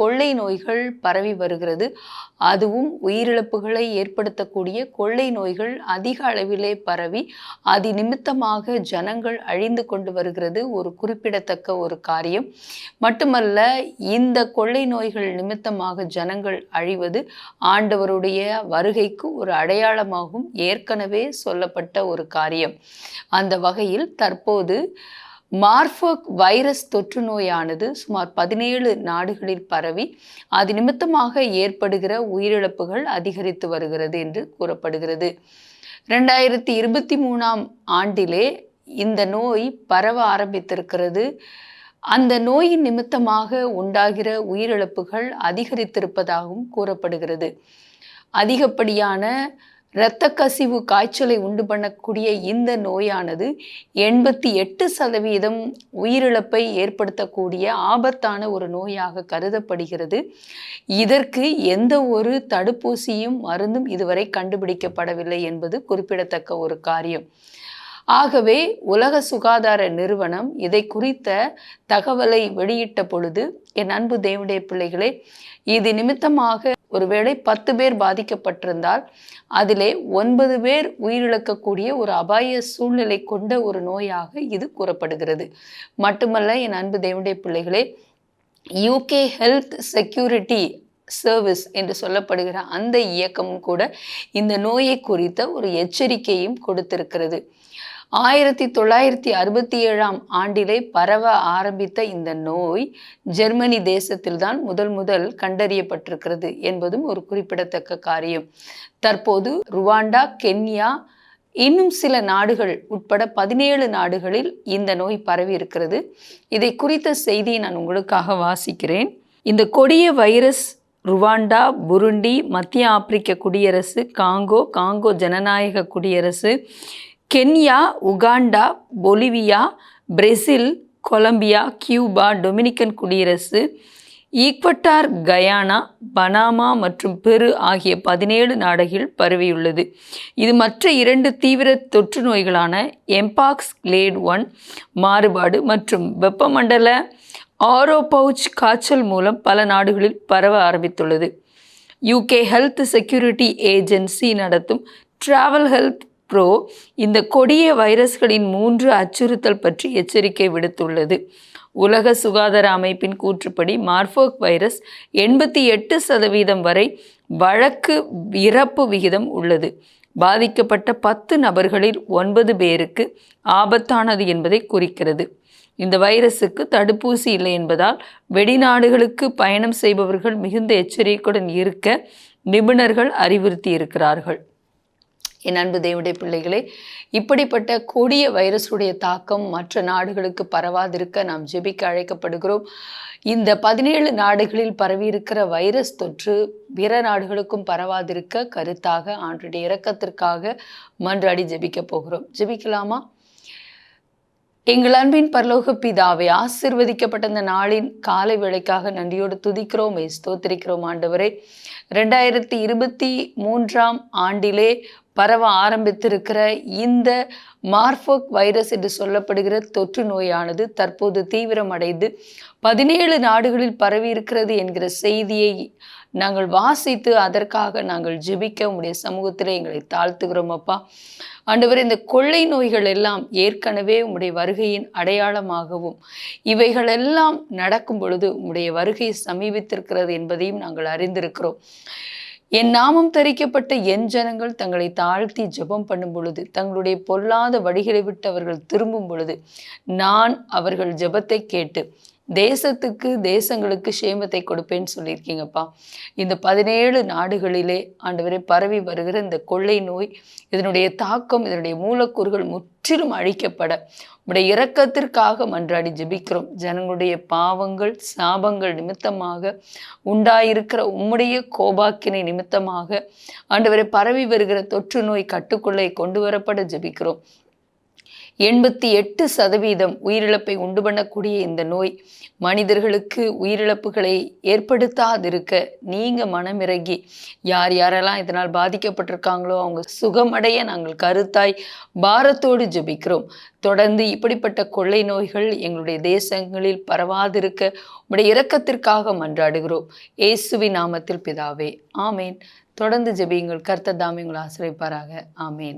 கொள்ளை நோய்கள் பரவி வருகிறது. அதுவும் உயிரிழப்புகளை ஏற்படுத்தக்கூடிய கொள்ளை நோய்கள் அதிக அளவிலே பரவி அது நிமித்தமாக ஜனங்கள் அழிந்து கொண்டு வருகிறது. ஒரு குறிப்பிடத்தக்க ஒரு காரியம். மட்டுமல்ல இந்த கொள்ளை நோய்கள் நிமித்தமாக ஜனங்கள் அழிவது ஆண்டவருடைய வருகைக்கு ஒரு அடையாளமாகும் ஏற்கனவே சொல்லப்பட்ட ஒரு காரியம். அந்த வகையில் தற்போது மார்ஃபோக் வைரஸ் தொற்று நோயானது சுமார் பதினேழு நாடுகளில் பரவி அது நிமித்தமாக ஏற்படுகிற உயிரிழப்புகள் அதிகரித்து வருகிறது என்று கூறப்படுகிறது. ரெண்டாயிரத்தி இருபத்தி மூணாம் ஆண்டிலே இந்த நோய் பரவ ஆரம்பித்திருக்கிறது. அந்த நோயின் நிமித்தமாக உண்டாகிற உயிரிழப்புகள் அதிகரித்திருப்பதாகவும் கூறப்படுகிறது. அதிகப்படியான இரத்த கசிவு காய்ச்சலை உண்டு பண்ணக்கூடிய இந்த நோயானது எண்பத்தி எட்டு சதவீதம் உயிரிழப்பை ஏற்படுத்தக்கூடிய ஆபத்தான ஒரு நோயாக கருதப்படுகிறது. இதற்கு எந்த ஒரு தடுப்பூசியும் மருந்தும் இதுவரை கண்டுபிடிக்கப்படவில்லை என்பது குறிப்பிடத்தக்க ஒரு காரியம். ஆகவே உலக சுகாதார நிறுவனம் இதை குறித்த தகவலை வெளியிட்ட பொழுது என் அன்பு தேவனுடைய பிள்ளைகளே இது நிமித்தமாக ஒருவேளை பத்து பேர் பாதிக்கப்பட்டிருந்தால் அதிலே ஒன்பது பேர் உயிரிழக்கக்கூடிய ஒரு அபாய சூழ்நிலை கொண்ட ஒரு நோயாக இது கூறப்படுகிறது. மட்டுமல்ல என் அன்பு தேவனுடைய பிள்ளைகளே யூகே ஹெல்த் செக்யூரிட்டி சர்வீஸ் என்று சொல்லப்படுகிற அந்த இயக்கமும் கூட இந்த நோயை குறித்த ஒரு எச்சரிக்கையும் கொடுத்திருக்கிறது. ஆயிரத்தி தொள்ளாயிரத்தி அறுபத்தி ஏழாம் ஆண்டிலே பரவ ஆரம்பித்த இந்த நோய் ஜெர்மனி தேசத்தில்தான் முதல் முதல் கண்டறியப்பட்டிருக்கிறது என்பதும் ஒரு குறிப்பிடத்தக்க காரியம். தற்போது ருவாண்டா கென்யா இன்னும் சில நாடுகள் உட்பட பதினேழு நாடுகளில் இந்த நோய் பரவி இருக்கிறது இதை குறித்த செய்தியை நான் உங்களுக்காக வாசிக்கிறேன். இந்த கொடிய வைரஸ் ருவாண்டா புருண்டி மத்திய ஆப்பிரிக்க குடியரசு காங்கோ காங்கோ ஜனநாயக குடியரசு Kenya Uganda Bolivia Brazil Colombia Cuba Dominican குடியரசு ஈக்வட்டார் கயானா பனாமா மற்றும் பெரு ஆகிய பதினேழு நாடுகள் பரவியுள்ளது. இது மற்ற இரண்டு தீவிர தொற்று நோய்களான எம்பாக்ஸ் கிளேட் ஒன் மாறுபாடு மற்றும் வெப்பமண்டல ஆரோபவுச் காய்ச்சல் மூலம் பல நாடுகளில் பரவ ஆரம்பித்துள்ளது. யூகே ஹெல்த் செக்யூரிட்டி ஏஜென்சி நடத்தும் ட்ராவல் ஹெல்த் ப்ரோ இந்த கொடிய வைரஸ்களின் மூன்று அச்சுறுத்தல் பற்றி எச்சரிக்கை விடுத்துள்ளது. உலக சுகாதார அமைப்பின் கூற்றுப்படி மார்போக் வைரஸ் எண்பத்தி எட்டு சதவீதம் வரை வழக்கு இறப்பு விகிதம் உள்ளது. பாதிக்கப்பட்ட பத்து நபர்களில் ஒன்பது பேருக்கு ஆபத்தானது என்பதை குறிக்கிறது. இந்த வைரஸுக்கு தடுப்பூசி இல்லை என்பதால் வெளிநாடுகளுக்கு பயணம் செய்பவர்கள் மிகுந்த எச்சரிக்கையுடன் இருக்க நிபுணர்கள் அறிவுறுத்தி இருக்கிறார்கள் என் அன்பு தேவடைய பிள்ளைகளே இப்படிப்பட்ட கொடிய வைரஸுடைய தாக்கம் மற்ற நாடுகளுக்கு பரவாதிருக்க நாம் ஜெபிக்க அழைக்கப்படுகிறோம். இந்த பதினேழு நாடுகளில் பரவி இருக்கிற வைரஸ் தொற்று பிற நாடுகளுக்கும் பரவாதிருக்க கருத்தாக ஆண்டுடைய இறக்கத்திற்காக மன்றாடி ஜெபிக்க போகிறோம். ஜெபிக்கலாமா? எங்கள் அன்பின் பரலோக பிதாவை ஆசிர்வதிக்கப்பட்ட இந்த நாளின் காலை வேளைக்காக நன்றியோடு துதிக்கிறோம் ஸ்தோத்திரிக்கிறோம் ஆண்டவரே. ரெண்டாயிரத்தி இருபத்தி மூன்றாம் ஆண்டிலே பரவ ஆரம்பித்திருக்கிற இந்த மார்ஃபோக் வைரஸ் என்று சொல்லப்படுகிற தொற்று நோயானது தற்போது தீவிரமடைந்து பதினேழு நாடுகளில் பரவி இருக்கிறது என்கிற செய்தியை நாங்கள் வாசித்து அதற்காக நாங்கள் ஜெபிக்க உடைய சமூகத்தில் எங்களை தாழ்த்துகிறோம் அப்பா. ஆண்டவர் இந்த கொள்ளை நோய்கள் எல்லாம் ஏற்கனவே உம்முடைய வருகையின் அடையாளமாகவும் இவைகளெல்லாம் நடக்கும் பொழுது உம்முடைய வருகை சமீபித்திருக்கிறது என்பதையும் நாங்கள் அறிந்திருக்கிறோம். என் நாமம் தரிக்கப்பட்ட என் ஜனங்கள் தங்களை தாழ்த்தி ஜெபம் பண்ணும் பொழுது தங்களுடைய பொல்லாத வழிகளை விட்டு அவர்கள் திரும்பும் பொழுது நான் அவர்கள் ஜெபத்தை கேட்டு தேசத்துக்கு தேசங்களுக்கு சேமத்தை கொடுப்பேன்னு சொல்லியிருக்கீங்கப்பா. இந்த பதினேழு நாடுகளிலே ஆண்டவரை பரவி வருகிற இந்த கொள்ளை நோய் இதனுடைய தாக்கம் இதனுடைய மூலக்கூறுகள் முற்றிலும் அழிக்கப்பட உடைய இரக்கத்திற்காக மன்றாடி ஜெபிக்கிறோம். ஜனங்களுடைய பாவங்கள் சாபங்கள் நிமித்தமாக உண்டாயிருக்கிற உம்முடைய கோபாக்கினை நிமித்தமாக ஆண்டவரை பரவி வருகிற தொற்று நோய் கட்டுக்குள்ளே கொண்டு வரப்பட ஜெபிக்கிறோம். எண்பத்தி எட்டு சதவீதம் உயிரிழப்பை உண்டு பண்ணக்கூடிய இந்த நோய் மனிதர்களுக்கு உயிரிழப்புகளை ஏற்படுத்தாதிருக்க நீங்க மனமிறங்கி யார் யாரெல்லாம் இதனால் பாதிக்கப்பட்டிருக்காங்களோ அவங்க சுகமடைய நாங்கள் கருத்தாய் பாரத்தோடு ஜெபிக்கிறோம். தொடர்ந்து இப்படிப்பட்ட கொள்ளை நோய்கள் எங்களுடைய தேசங்களில் பரவாதிருக்க உடைய இரக்கத்திற்காக மன்றாடுகிறோம். இயேசுவி நாமத்தில் பிதாவே ஆமேன். தொடர்ந்து ஜெபியுங்கள். கர்த்தர் தாமே உங்களை ஆசிரியப்பாராக ஆமேன்.